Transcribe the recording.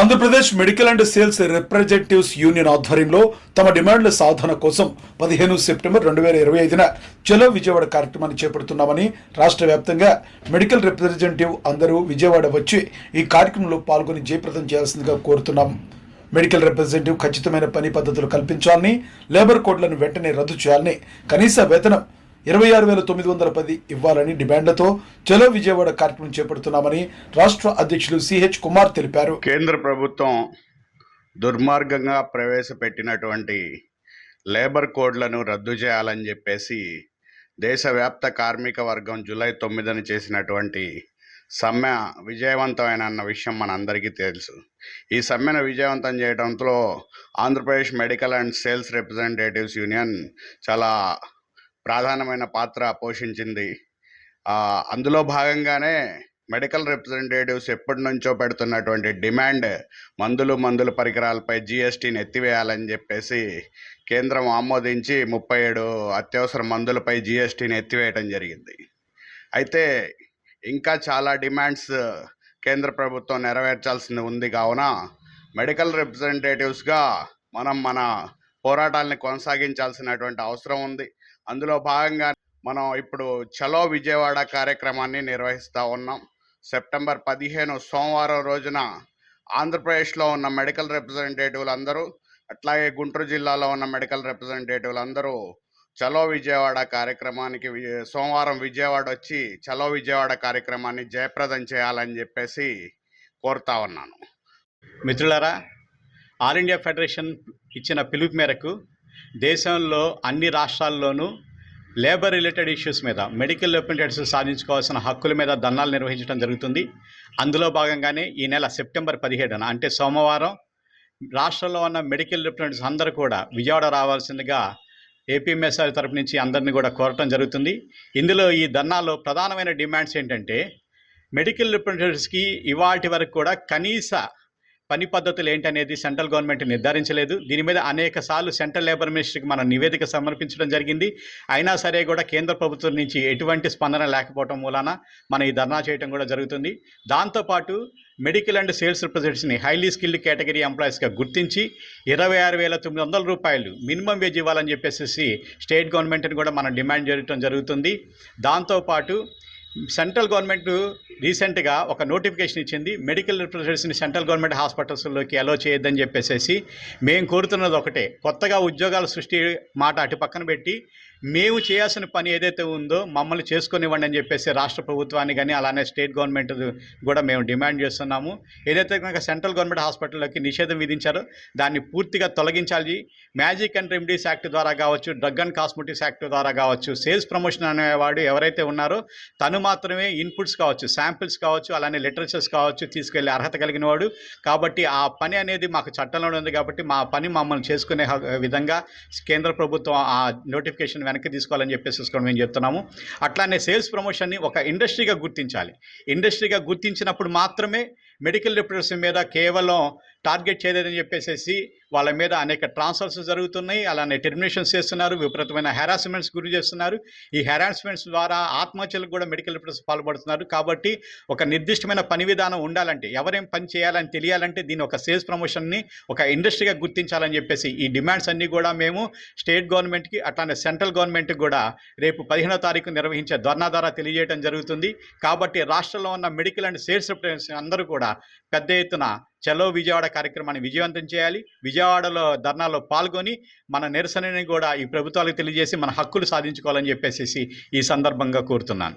Andhra Pradesh medical and sales representatives union ఆధ్వర్యంలో తమ డిమాండ్ల సాధన కోసం పదిహేను సెప్టెంబర్ రెండు వేల ఇరవై ఐదున చలో విజయవాడ కార్యక్రమాన్ని చేపడుతున్నామని రాష్ట్ర వ్యాప్తంగా మెడికల్ రిప్రజెంటేటివ్ అందరూ విజయవాడ వచ్చి ఈ కార్యక్రమంలో పాల్గొని జయప్రదం చేయాల్సిందిగా కోరుతున్నాం. మెడికల్ రిప్రజెంటేటివ్ ఖచ్చితమైన పని పద్ధతులు కల్పించాలని లేబర్ కోడ్లను వెంటనే రద్దు చేయాలని కనీస వేతనం ఇరవై ఆరు వేల తొమ్మిది వందల పది ఇవ్వాలని డిమాండ్లతో చలో విజయవాడ కార్యక్రమం చేపడుతున్నామని రాష్ట్ర అధ్యక్షులు సిహెచ్ కుమార్ తెలిపారు. కేంద్ర ప్రభుత్వం దుర్మార్గంగా ప్రవేశపెట్టినటువంటి లేబర్ కోడ్లను రద్దు చేయాలని చెప్పేసి దేశవ్యాప్త కార్మిక వర్గం జూలై తొమ్మిదిన చేసినటువంటి సమ్మె విజయవంతమైన అన్న విషయం మనందరికీ తెలుసు. ఈ సమ్మెను విజయవంతం చేయడంతో Andhra Pradesh medical and sales representatives union చాలా ప్రధానమైన పాత్ర పోషించింది. అందులో భాగంగానే మెడికల్ రిప్రజెంటేటివ్స్ ఎప్పటి నుంచో పెడుతున్నటువంటి డిమాండ్ మందులు మందుల పరికరాలపై జిఎస్టీని ఎత్తివేయాలని చెప్పేసి కేంద్రం ఆమోదించి ముప్పై ఏడు అత్యవసర మందులపై జిఎస్టీని ఎత్తివేయటం జరిగింది. అయితే ఇంకా చాలా డిమాండ్స్ కేంద్ర ప్రభుత్వం నెరవేర్చాల్సింది ఉంది కావున మెడికల్ రిప్రజెంటేటివ్స్గా మనం మన పోరాటాలని కొనసాగించాల్సినటువంటి అవసరం ఉంది. అందులో భాగంగా మనం ఇప్పుడు చలో విజయవాడ కార్యక్రమాన్ని నిర్వహిస్తూ ఉన్నాం. సెప్టెంబర్ పదిహేను సోమవారం రోజున ఆంధ్రప్రదేశ్లో ఉన్న మెడికల్ రిప్రజెంటేటివ్లు అందరూ అట్లాగే గుంటూరు జిల్లాలో ఉన్న మెడికల్ రిప్రజెంటేటివ్లు అందరూ చలో విజయవాడ కార్యక్రమానికి సోమవారం విజయవాడ వచ్చి చలో విజయవాడ కార్యక్రమాన్ని జయప్రదం చేయాలని చెప్పేసి కోరుతా ఉన్నాను. మిత్రులారా ఆల్ ఇండియా ఫెడరేషన్ ఇచ్చిన పిలుపు మేరకు దేశంలో అన్ని రాష్ట్రాల్లోనూ లేబర్ రిలేటెడ్ ఇష్యూస్ మీద మెడికల్ రిప్రజెంటేటివ్స్ సాధించుకోవాల్సిన హక్కుల మీద ధర్నాలు నిర్వహించడం జరుగుతుంది. అందులో భాగంగానే ఈ నెల సెప్టెంబర్ పదిహేడున అంటే సోమవారం రాష్ట్రంలో ఉన్న మెడికల్ రిప్రజెంటేటివ్స్ అందరూ కూడా విజయవాడ రావాల్సిందిగా ఏపీఎంఎస్ఆర్ తరపు నుంచి అందరినీ కూడా కోరటం జరుగుతుంది. ఇందులో ఈ ధర్నాలో ప్రధానమైన డిమాండ్స్ ఏంటంటే మెడికల్ రిప్రజెంటేటివ్స్కి ఇవాటి వరకు కూడా కనీస పని పద్ధతులు ఏంటనేది సెంట్రల్ గవర్నమెంట్ నిర్ధారించలేదు. దీని మీద అనేక సార్లు సెంట్రల్ లేబర్ మినిస్ట్రీకి మనం నివేదిక సమర్పించడం జరిగింది. అయినా సరే కూడా కేంద్ర ప్రభుత్వం నుంచి ఎటువంటి స్పందన లేకపోవడం మూలాన మనం ఈ ధర్నా చేయడం కూడా జరుగుతుంది. దాంతోపాటు మెడికల్ అండ్ సేల్స్ రిప్రజెంటేటివ్స్ని హైలీ స్కిల్డ్ కేటగిరీ ఎంప్లాయీస్గా గుర్తించి ఇరవై ఆరు వేల తొమ్మిది వందల రూపాయలు మినిమం వేజ్ ఇవ్వాలని చెప్పేసి స్టేట్ గవర్నమెంట్ని కూడా మనం డిమాండ్ చేయడం జరుగుతుంది. దాంతోపాటు సెంట్రల్ గవర్నమెంట్ రీసెంట్గా ఒక నోటిఫికేషన్ ఇచ్చింది మెడికల్ రిప్రజెంటేషన్ సెంట్రల్ గవర్నమెంట్ హాస్పిటల్స్లోకి అలో చేయొద్దని చెప్పేసి మేము కోరుతున్నది ఒకటే. కొత్తగా ఉద్యోగాల సృష్టి మాట అటు పక్కన పెట్టి మేము చేయాల్సిన పని ఏదైతే ఉందో మమ్మల్ని చేసుకునివ్వండి అని చెప్పేసి రాష్ట్ర ప్రభుత్వాన్ని కానీ అలానే స్టేట్ గవర్నమెంట్ కూడా మేము డిమాండ్ చేస్తున్నాము. ఏదైతే కనుక సెంట్రల్ గవర్నమెంట్ హాస్పిటల్లోకి నిషేధం విధించారో దాన్ని పూర్తిగా తొలగించాలి. మ్యాజిక్ అండ్ రెమెడీస్ యాక్ట్ ద్వారా కావచ్చు డ్రగ్ అండ్ కాస్మెటిక్స్ యాక్ట్ ద్వారా కావచ్చు సేల్స్ ప్రమోషన్ అనేవాడు ఎవరైతే ఉన్నారో తను మాత్రమే ఇన్పుట్స్ కావచ్చు శాంపిల్స్ కావచ్చు అలానే లిటరేచర్స్ కావచ్చు తీసుకెళ్ళే అర్హత కలిగిన వాడు. కాబట్టి ఆ పని అనేది మాకు చట్టంలో ఉంది కాబట్టి మా పని మమ్మల్ని చేసుకునే విధంగా కేంద్ర ప్రభుత్వం ఆ నోటిఫికేషన్ వెనక్కి తీసుకోవాలని చెప్పేసి మేము చెప్తున్నాము. అట్లానే సేల్స్ ప్రమోషన్ని ఒక ఇండస్ట్రీగా గుర్తించాలి. ఇండస్ట్రీగా గుర్తించినప్పుడు మాత్రమే మెడికల్ రిప్రజెంటేటివ్ మీద కేవలం టార్గెట్ చేయలేదని చెప్పేసి వాళ్ళ మీద అనేక ట్రాన్స్ఫర్స్ జరుగుతున్నాయి. అలానే టెర్మినేషన్స్ చేస్తున్నారు. విపరీతమైన హెరాస్మెంట్స్ గురి చేస్తున్నారు. ఈ హెరాస్మెంట్స్ ద్వారా ఆత్మహత్యలకు కూడా మెడికల్ రిపోర్ట్స్ పాల్పడుతున్నారు. కాబట్టి ఒక నిర్దిష్టమైన పని విధానం ఉండాలంటే ఎవరేం పని చేయాలని తెలియాలంటే దీని ఒక సేల్స్ ప్రమోషన్ని ఒక ఇండస్ట్రీగా గుర్తించాలని చెప్పేసి ఈ డిమాండ్స్ అన్నీ కూడా మేము స్టేట్ గవర్నమెంట్కి అట్లానే సెంట్రల్ గవర్నమెంట్కి కూడా రేపు పదిహేనో తారీఖు నిర్వహించే ధర్నా ద్వారా తెలియజేయడం జరుగుతుంది. కాబట్టి రాష్ట్రంలో ఉన్న మెడికల్ అండ్ సేల్స్ రిప్రజెంటేషన్ అందరూ కూడా పెద్ద ఎత్తున చలో విజయవాడ కార్యక్రమాన్ని విజయవంతం చేయాలి. విజయవాడలో ధర్నాలో పాల్గొని మన నిరసనని కూడా ఈ ప్రభుత్వాలకు తెలియజేసి మన హక్కులు సాధించుకోవాలని చెప్పేసి ఈ సందర్భంగా కోరుతున్నాను.